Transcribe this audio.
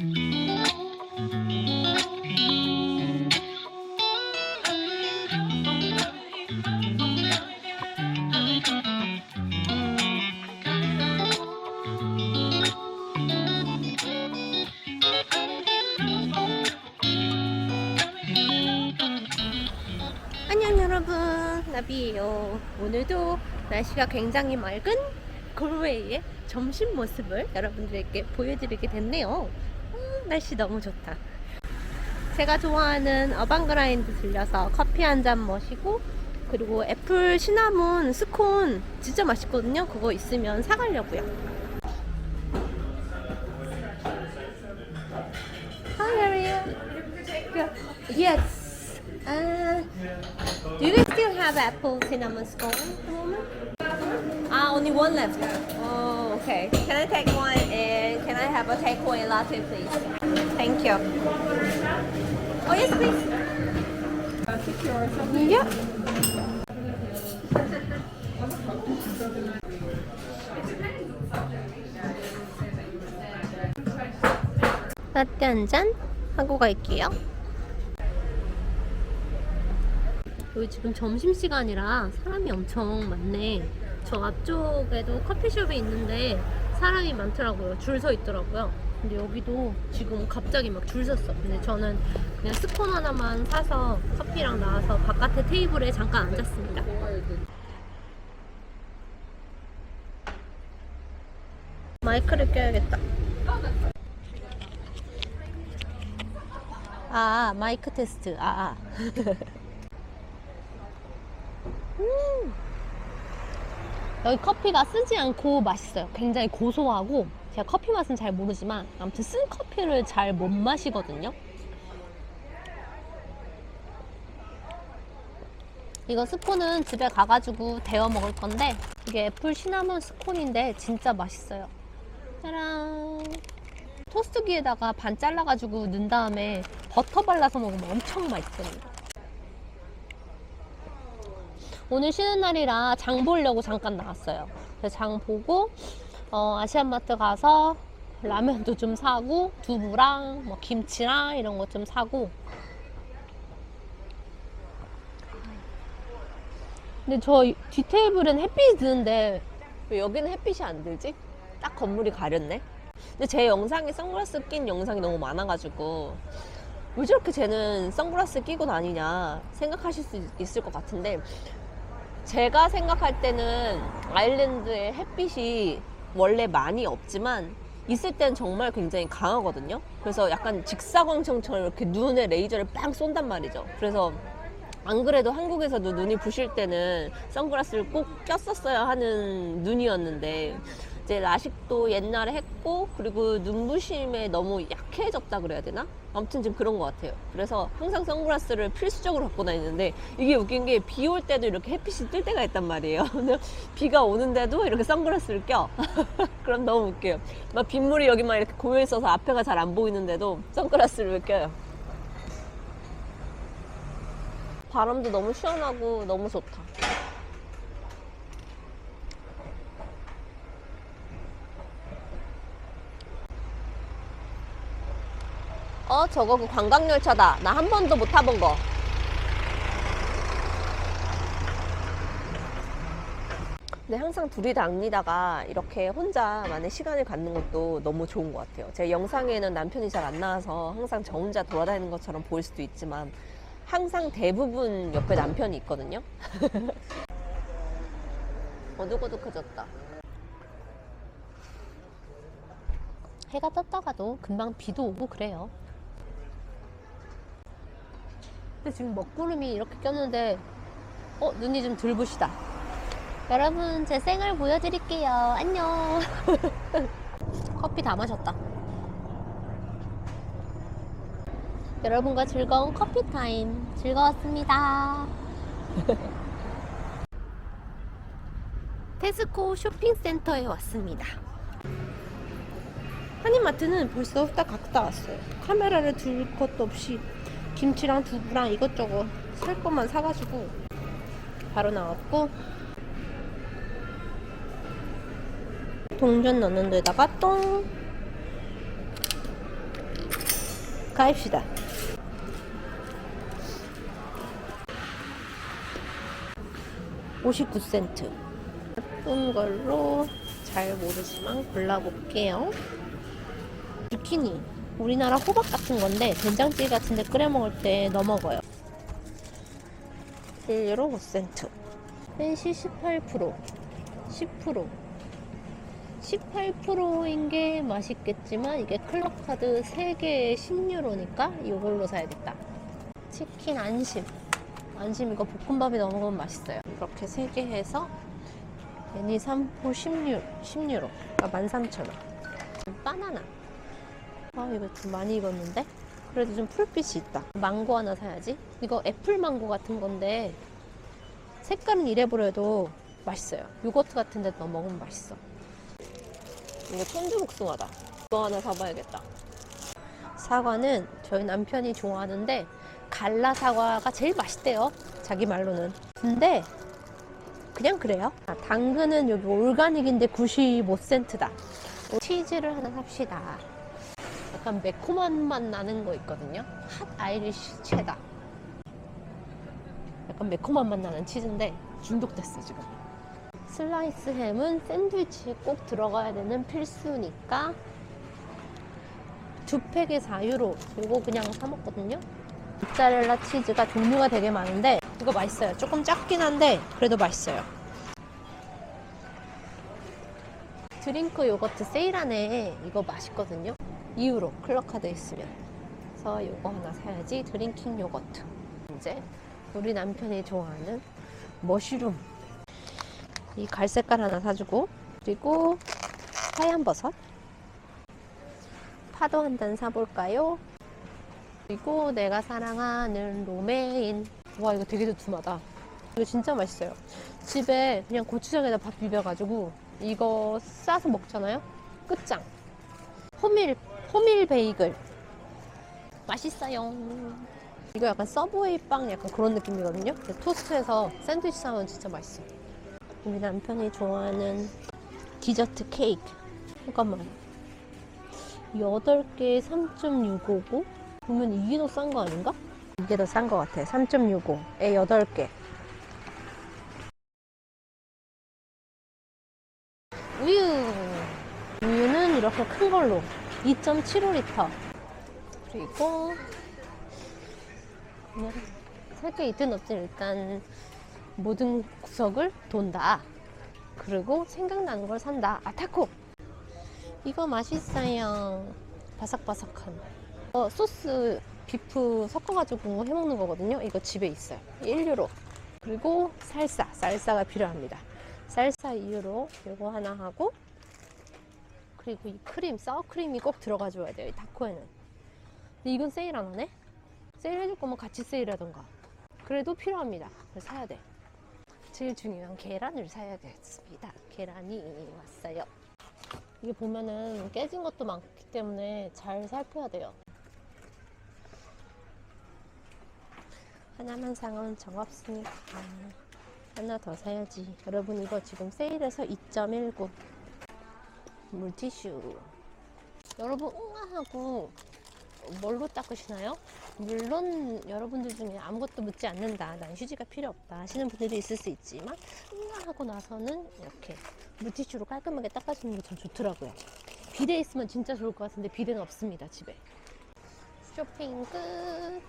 안녕 여러분. 나비예요. 오늘도 날씨가 굉장히 맑은 골웨이의 점심 모습을 여러분들에게 보여드리게 됐네요. 음, 날씨 너무 좋다 제가 좋아하는 어반그라인드 들려서 커피 한 잔 마시고 그리고 애플 시나몬 스콘 진짜 맛있거든요 그거 있으면 사가려고요 Hi, how are you? Yes. Uh, do you still have apple cinnamon scone at the moment? Ah, only one left. Oh, okay. Can I take one and can I have a takeaway latte, please? Thank you. Oh, yes, please. Yeah. 라떼 한잔 하고 갈게요. 여기 지금 점심시간이라 사람이 엄청 많네. 저 앞쪽에도 커피숍이 있는데 사람이 많더라고요. 줄 서 있더라고요. 근데 여기도 지금 갑자기 막 줄 섰어. 근데 저는 그냥 스콘 하나만 사서 커피랑 나와서 바깥에 테이블에 잠깐 앉았습니다. 마이크를 껴야겠다. 아, 마이크 테스트. 아, 아. 음. 여기 커피가 쓰지 않고 맛있어요. 굉장히 고소하고 제가 커피 맛은 잘 모르지만 아무튼 쓴 커피를 잘 못 마시거든요. 이거 스콘은 집에 가가지고 데워 먹을 건데 이게 애플 시나몬 스콘인데 진짜 맛있어요. 짜란. 토스트기에다가 반 잘라가지고 넣은 다음에 버터 발라서 먹으면 엄청 맛있거든요. 오늘 쉬는 날이라 장 보려고 잠깐 나왔어요. 장 보고 어, 아시안마트 가서 라면도 좀 사고 두부랑 뭐 김치랑 이런 것 좀 사고. 근데 저 뒷테이블은 햇빛이 드는데 왜 여기는 햇빛이 안 들지? 딱 건물이 가렸네. 근데 제 영상에 선글라스 낀 영상이 너무 많아가지고 왜 저렇게 쟤는 선글라스 끼고 다니냐 생각하실 수 있을 것 같은데 제가 생각할 때는 아일랜드의 햇빛이 원래 많이 없지만 있을 땐 정말 굉장히 강하거든요. 그래서 약간 직사광청처럼 이렇게 눈에 레이저를 빵 쏜단 말이죠. 그래서 안 그래도 한국에서도 눈이 부실 때는 선글라스를 꼭 꼈었어야 하는 눈이었는데 이제 라식도 옛날에 했고 그리고 눈부심에 너무 약해졌다 그래야 되나? 아무튼 지금 그런 것 같아요. 그래서 항상 선글라스를 필수적으로 갖고 다니는데 이게 웃긴 게 비 올 때도 이렇게 햇빛이 뜰 때가 있단 말이에요. 비가 오는데도 이렇게 선글라스를 껴. 그럼 너무 웃겨요. 막 빗물이 여기만 이렇게 고여 있어서 앞에가 잘 안 보이는데도 선글라스를 껴요. 바람도 너무 시원하고 너무 좋다. 어, 저거 그 관광열차다. 나 한 번도 못 타본 거. 근데 항상 둘이 다니다가 이렇게 혼자만의 시간을 갖는 것도 너무 좋은 것 같아요. 제 영상에는 남편이 잘 안 나와서 항상 저 혼자 돌아다니는 것처럼 보일 수도 있지만 항상 대부분 옆에 남편이 있거든요. 어둑어둑해졌다. 해가 떴다가도 금방 비도 오고 그래요. 근데 지금 먹구름이 이렇게 꼈는데 어 눈이 좀덜 부시다. 여러분 제 생얼 보여드릴게요. 안녕. 커피 다 마셨다. 여러분과 즐거운 커피 타임 즐거웠습니다. 테스코 쇼핑센터에 왔습니다. 한인마트는 벌써 후딱 갔다 왔어요. 카메라를 둘 것도 없이 김치랑 두부랑 이것저것 살 것만 사가지고 바로 나왔고 동전 넣는 데다가 똥 가입시다. 59센트. 예쁜 걸로 잘 모르지만 골라볼게요. zucchini. 우리나라 호박 같은 건데 된장찌개 같은 데 끓여 먹을 때 넣어 먹어요. 1유로 5센트. 펜시 18%. 10%. 18%인 게 맛있겠지만 이게 클럽 카드 3개에 10유로니까 이걸로 사야겠다. 치킨 안심. 안심 이거 볶음밥에 넣어 먹으면 맛있어요. 이렇게 3개 해서 애니 3포 10유로. 10유로. 그러니까 13,000원. 바나나. 아 이거 좀 많이 익었는데? 그래도 좀 풀빛이 있다. 망고 하나 사야지. 이거 애플 망고 같은 건데 색깔은 이래버려도 맛있어요. 요거트 같은 데 넣어 먹으면 맛있어. 이거 천주복숭아다. 이거 하나 사봐야겠다. 사과는 저희 남편이 좋아하는데 갈라 사과가 제일 맛있대요. 자기 말로는. 근데 그냥 그래요. 아, 당근은 여기 올가닉인데 95센트다. 치즈를 하나 삽시다. 약간 매콤한 맛 나는 거 있거든요. 핫 아이리쉬 체다. 약간 매콤한 맛 나는 치즈인데 중독됐어 지금. 슬라이스 햄은 샌드위치에 꼭 들어가야 되는 필수니까 두 팩에 4유로. 이거 그냥 사 먹거든요. 모짜렐라 치즈가 종류가 되게 많은데 이거 맛있어요. 조금 작긴 한데 그래도 맛있어요. 드링크 요거트 세일하네. 이거 맛있거든요. 2유로 클럽카드 있으면. 그래서 이거 하나 사야지. 드링킹 요거트. 이제 우리 남편이 좋아하는 머쉬룸. 이 갈색깔 하나 사주고 그리고 하얀 버섯. 파도 한 단 사볼까요? 그리고 내가 사랑하는 로메인. 와 이거 되게 두툼하다. 이거 진짜 맛있어요. 집에 그냥 고추장에다 밥 비벼가지고 이거 싸서 먹잖아요. 끝장. 호밀 호밀 베이글. 맛있어요. 이거 약간 서브웨이 빵 약간 그런 느낌이거든요. 토스트해서 샌드위치 사면 진짜 맛있어. 우리 남편이 좋아하는 디저트 케이크. 잠깐만. 8개에 3.655? 보면 이게 더 싼 거 아닌가? 이게 더 싼 거 같아. 3.65에 8개. 우유. 우유는 이렇게 큰 걸로 2.75리터. 그리고 그냥 살게 있든 없든 일단 모든 구석을 돈다. 그리고 생각나는 걸 산다. 아 타코. 이거 맛있어요. 바삭바삭한. 어, 소스 비프 섞어가지고 해먹는 거거든요. 이거 집에 있어요. 1유로. 그리고 살사. 쌀사가 필요합니다. 쌀사 2유로. 이거 하나 하고 그리고 이 크림, 사워크림이 꼭 들어가줘야 돼요. 이 타코에는. 근데 이건 세일 안 하네? 세일해줄 거면 같이 세일하던가. 그래도 필요합니다. 그래서 사야 돼. 제일 중요한 계란을 사야겠습니다. 계란이 왔어요. 이게 보면은 깨진 것도 많기 때문에 잘 살펴야 돼요. 하나만 상은 정없으니까 하나 더 사야지. 여러분 이거 지금 세일해서 2.19 물티슈. 여러분 응아하고 뭘로 닦으시나요? 물론 여러분들 중에 아무것도 묻지 않는다. 난 휴지가 필요 없다 하시는 분들도 있을 수 있지만 응아하고 나서는 이렇게 물티슈로 깔끔하게 닦아주는 게 참 좋더라고요. 비데 있으면 진짜 좋을 것 같은데 비데는 없습니다 집에. 쇼핑 끝.